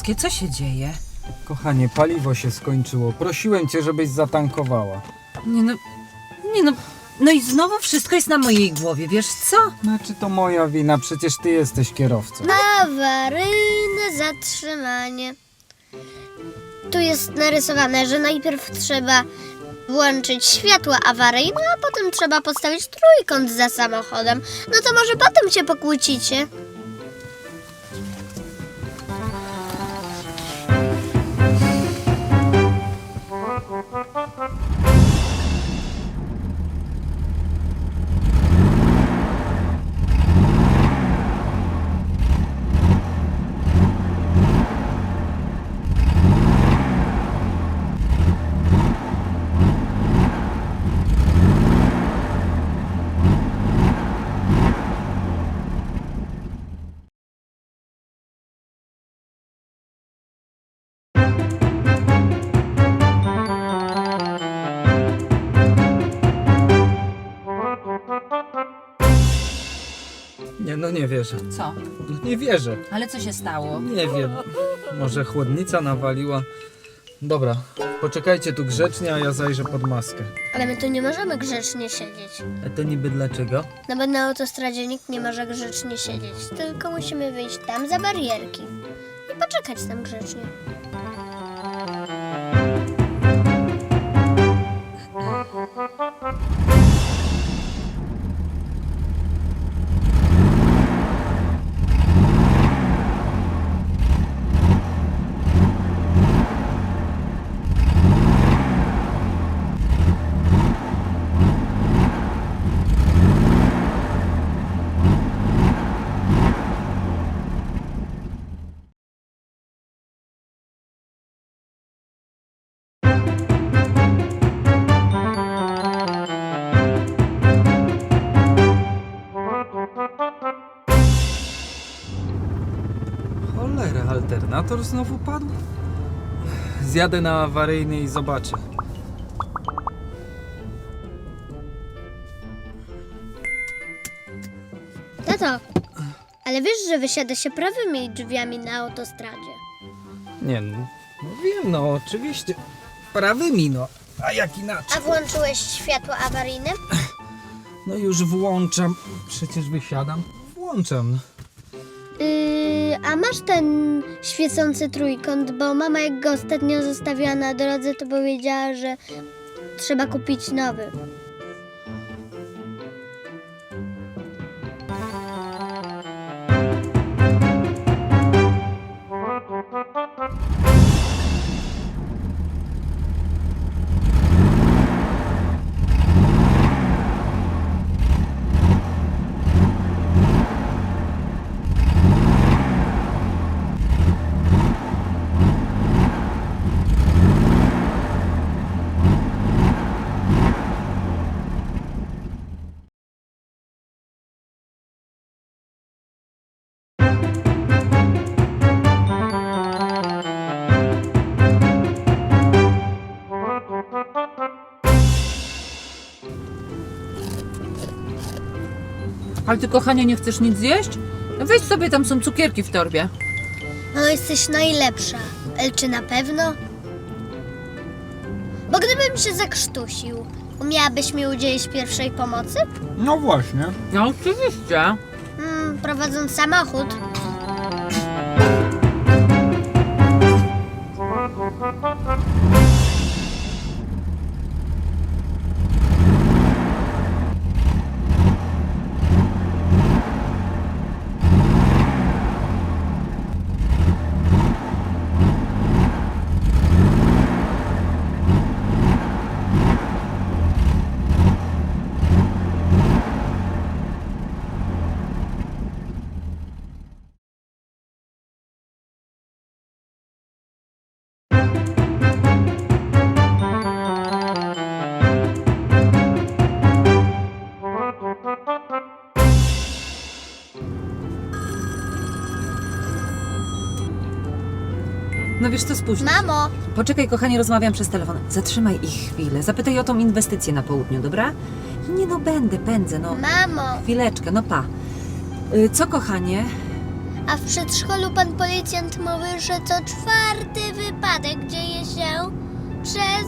boskie, co się dzieje? Kochanie, paliwo się skończyło. Prosiłem cię, żebyś zatankowała. Nie no, nie no, no i znowu wszystko jest na mojej głowie, wiesz co? Znaczy to moja wina, przecież ty jesteś kierowcą. Awaryjne zatrzymanie. Tu jest narysowane, że najpierw trzeba włączyć światło awaryjne, a potem trzeba postawić trójkąt za samochodem. No to może potem się pokłócicie. Nie, no nie wierzę. Co? No nie wierzę. Ale co się stało? Nie wiem. Może chłodnica nawaliła. Dobra, poczekajcie tu grzecznie, a ja zajrzę pod maskę. Ale my tu nie możemy grzecznie siedzieć. A to niby dlaczego? No bo na autostradzie nikt nie może grzecznie siedzieć, tylko musimy wyjść tam za barierki i poczekać tam grzecznie. Alternator znowu padł? Zjadę na awaryjny i zobaczę. Tato, ale wiesz, że wysiada się prawymi drzwiami na autostradzie. Nie no, no wiem, no oczywiście. Prawymi, no. A jak inaczej? A włączyłeś światło awaryjne? No już włączam. Przecież wysiadam. Włączam. no. Yy, a masz ten świecący trójkąt, bo mama jak go ostatnio zostawiła na drodze, to powiedziała, że trzeba kupić nowy. Ale ty, kochanie, nie chcesz nic zjeść? No Weź sobie, tam są cukierki w torbie. No jesteś najlepsza. Ale czy na pewno? Bo gdybym się zakrztusił, umiałabyś mi udzielić pierwszej pomocy? No właśnie. No oczywiście. Hmm, prowadząc samochód. No wiesz co. Mamo, Poczekaj, kochanie, rozmawiam przez telefon. Zatrzymaj ich chwilę. Zapytaj o tą inwestycję na południu, dobra? Nie no, będę, pędzę, no. mamo, Chwileczkę, no pa. Y, Co, kochanie? A w przedszkolu pan policjant mówi, że co czwarty wypadek dzieje się przez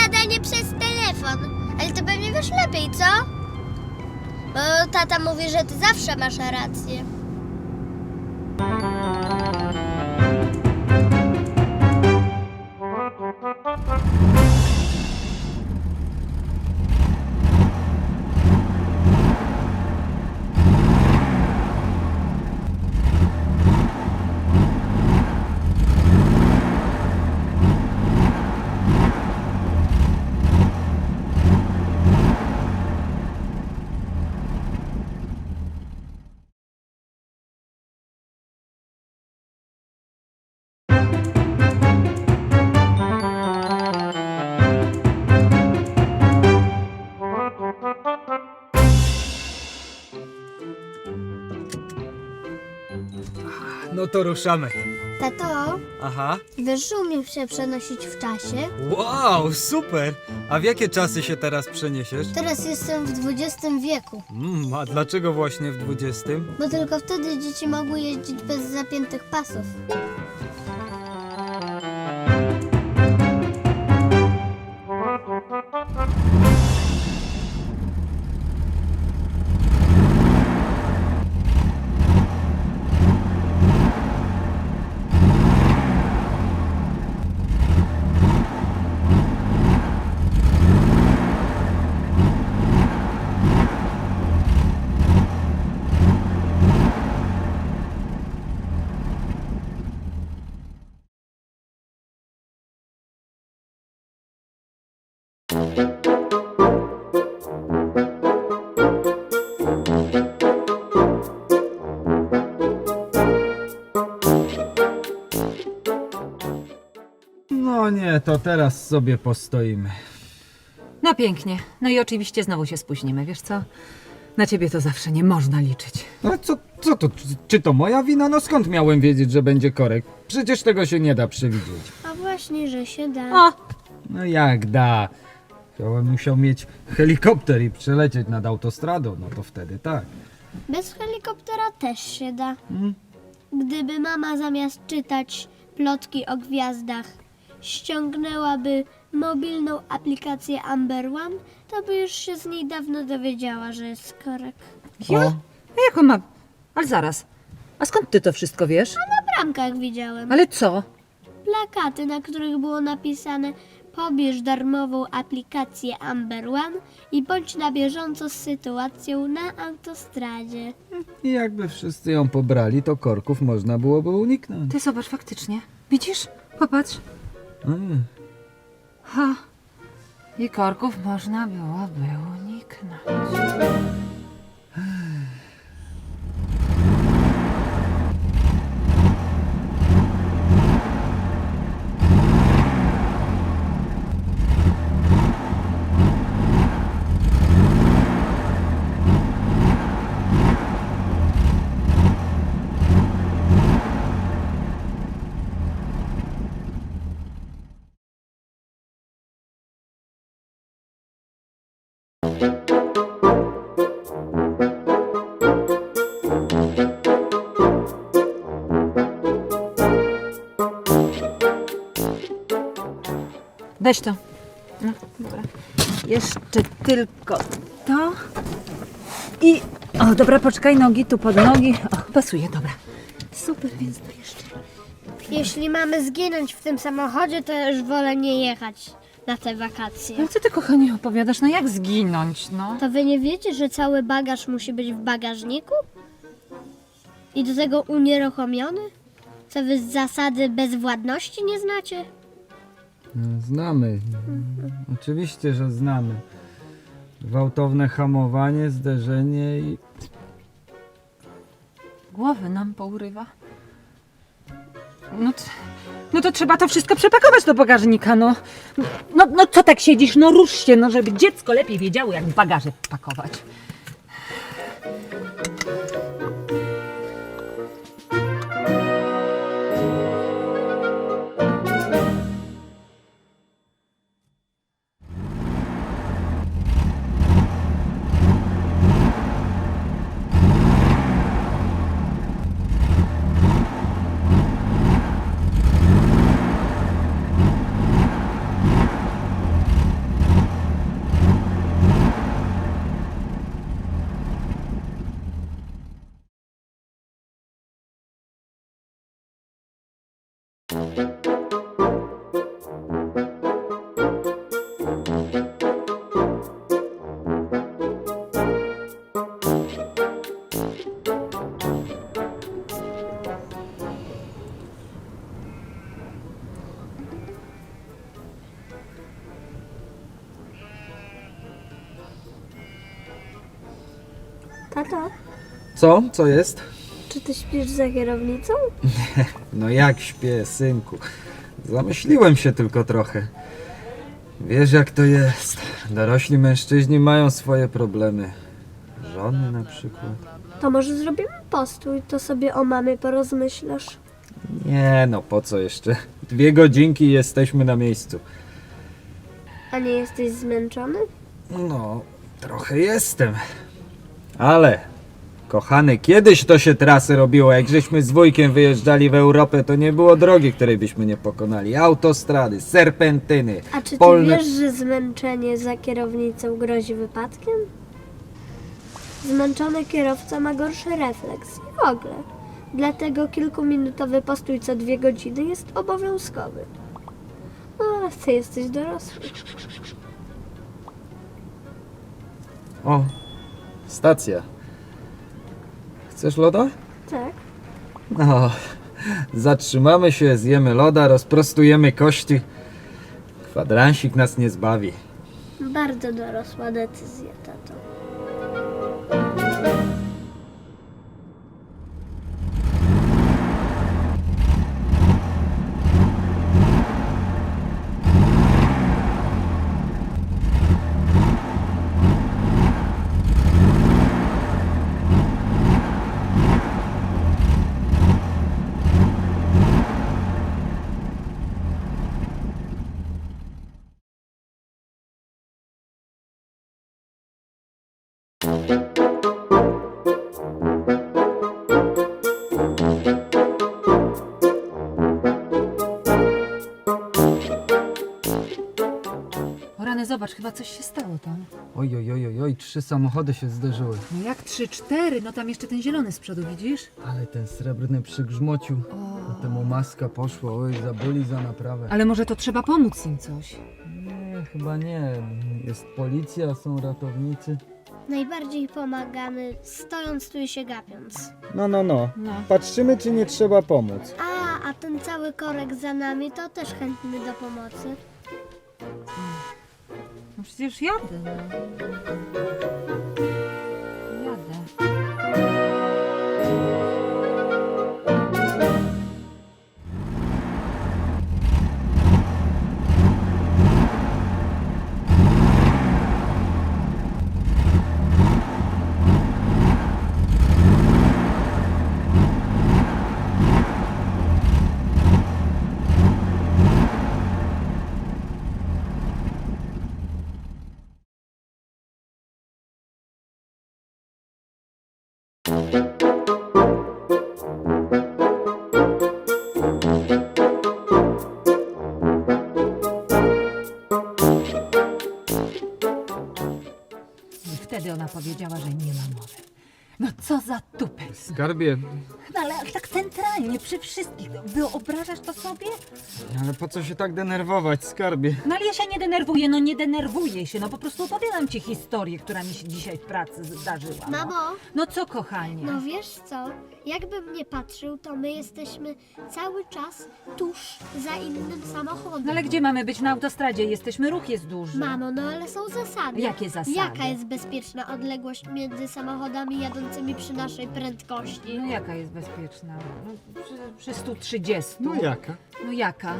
gadanie przez telefon. Ale to pewnie wiesz lepiej, co? Bo tata mówi, że ty zawsze masz rację. To ruszamy. Tato, Aha. wiesz, że umiem się przenosić w czasie? Wow, super! A w jakie czasy się teraz przeniesiesz? Teraz jestem w XX wieku, Mm, a dlaczego właśnie w XX? bo tylko wtedy dzieci mogły jeździć bez zapiętych pasów. Nie, to teraz sobie postoimy. No pięknie. No i oczywiście znowu się spóźnimy, wiesz co? Na ciebie to zawsze nie można liczyć. No co, co to? Czy- Czy to moja wina? No skąd miałem wiedzieć, że będzie korek? Przecież tego się nie da przewidzieć. A właśnie, że się da. O, No jak da? Chciałem musiał mieć helikopter i przelecieć nad autostradą, no to wtedy tak. Bez helikoptera też się da. Mm. Gdyby mama zamiast czytać plotki o gwiazdach ściągnęłaby mobilną aplikację Amber One, to by już się z niej dawno dowiedziała, że jest korek. ja? O. A jak on ma... Ale zaraz. A skąd ty to wszystko wiesz? Na bramkach widziałem Ale co? plakaty, na których było napisane pobierz darmową aplikację Amber One i bądź na bieżąco z sytuacją na autostradzie. I jakby wszyscy ją pobrali, to korków można byłoby uniknąć. Ty zobacz faktycznie. Widzisz? Popatrz. Mm. Ha. I korków można byłoby uniknąć. Weź to. No, dobra. Jeszcze tylko to. I. O, dobra, poczekaj, nogi tu pod nogi. O, pasuje, dobra. Super, więc to jeszcze. Jeśli mamy zginąć w tym samochodzie, to już wolę nie jechać na te wakacje. Ale co ty, kochanie, opowiadasz? No jak zginąć, no? To wy nie wiecie, że cały bagaż musi być w bagażniku? I do tego unieruchomiony? Co wy z zasady bezwładności nie znacie? Znamy. Oczywiście, że znamy. Gwałtowne hamowanie, zderzenie i... Głowy nam pourywa. No, no to trzeba to wszystko przepakować do bagażnika, no. No, no co tak siedzisz? No rusz się, no żeby dziecko lepiej wiedziało, jak bagaże pakować. Co? Co jest? czy ty śpisz za kierownicą? No jak śpię, synku. Zamyśliłem się tylko trochę. Wiesz jak to jest. Dorośli mężczyźni mają swoje problemy. Żony na przykład. To może zrobimy postój, to sobie o mamie porozmyślasz. Nie no, po co jeszcze? Dwie godzinki i jesteśmy na miejscu. A nie jesteś zmęczony? No, trochę jestem. Ale, kochany, kiedyś to się trasy robiło. Jak żeśmy z wujkiem wyjeżdżali w Europę, to nie było drogi, której byśmy nie pokonali. Autostrady, serpentyny, A czy ty polne... wiesz, że zmęczenie za kierownicą grozi wypadkiem? Zmęczony kierowca ma gorszy refleks i w ogóle. Dlatego kilkuminutowy postój co dwie godziny jest obowiązkowy. No, ale ty jesteś dorosły. O, stacja. Chcesz loda? Tak? No, zatrzymamy się, zjemy loda, rozprostujemy kości. Kwadransik nas nie zbawi. Bardzo dorosła decyzja, tato. Rany, zobacz, chyba coś się stało tam. Oj, oj, oj, oj, oj, trzy samochody się zderzyły. No jak trzy, cztery, no tam jeszcze ten zielony z przodu, widzisz? Ale ten srebrny przygrzmocił. A temu maska poszła, oj, zaboli za naprawę. Ale może to trzeba pomóc im coś. Nie, chyba nie. Jest policja, są ratownicy. Najbardziej pomagamy stojąc tu i się gapiąc. No, no, no. No. Patrzymy, czy nie trzeba pomóc. A, a ten cały korek za nami to też chętny do pomocy. No wtedy ona powiedziała, że nie ma mowy. No co za tupet. Skarbie, No ale tak centralnie, przy wszystkich. Wyobrażasz to sobie? ale po co się tak denerwować, skarbie? No ale ja się nie denerwuję, no nie denerwuję się, no po prostu opowiadam ci historię, która mi się dzisiaj w pracy zdarzyła. No, Mamo, no co kochanie? no wiesz co? Jakbym nie patrzył, to my jesteśmy cały czas tuż za innym samochodem. No ale gdzie mamy być na autostradzie? Jesteśmy, ruch jest duży. Mamo, no ale są zasady. Jakie zasady? Jaka jest bezpieczna odległość między samochodami jadącymi przy naszej prędkości? No jaka jest bezpieczna? No, przy, przy 130. jaka? No jaka?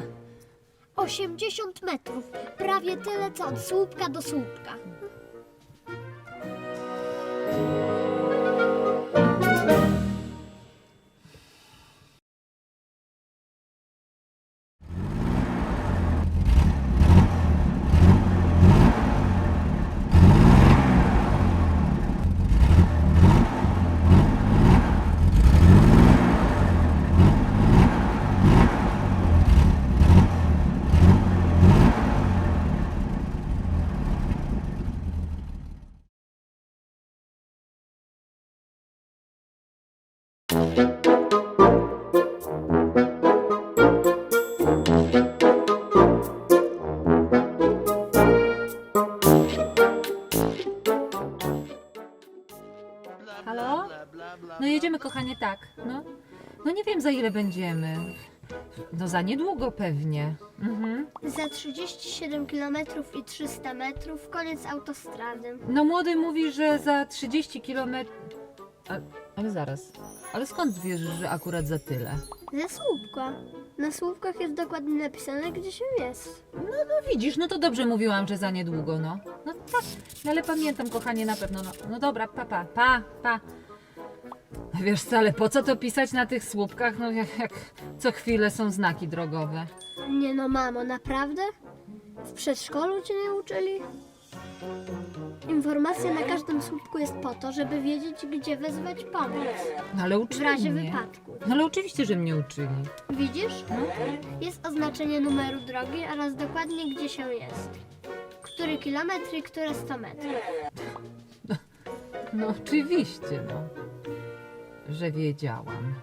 80 metrów. Prawie tyle co od słupka do słupka. Ile będziemy. No za niedługo pewnie. Mhm. Za 37 km i 300 metrów koniec autostrady. No młody mówi, że za 30 km. A, ale zaraz. Ale skąd wiesz, że akurat za tyle? Ze słupka. Na słupkach jest dokładnie napisane, gdzie się jest. No, no widzisz, no to dobrze mówiłam, że za niedługo, no. No tak, no ale pamiętam, kochanie, na pewno, no. No dobra, pa, pa, pa, pa. Wiesz co, ale po co to pisać na tych słupkach, no jak, jak co chwilę są znaki drogowe. Nie no, mamo, naprawdę? W przedszkolu cię nie uczyli? Informacja na każdym słupku jest po to, żeby wiedzieć, gdzie wezwać pomoc. No ale W uczyli razie mnie. wypadku. No ale oczywiście, że mnie uczyli. Widzisz? Jest oznaczenie numeru drogi oraz dokładnie gdzie się jest. Który kilometr i które 100 metrów. No oczywiście, no. Że wiedziałam.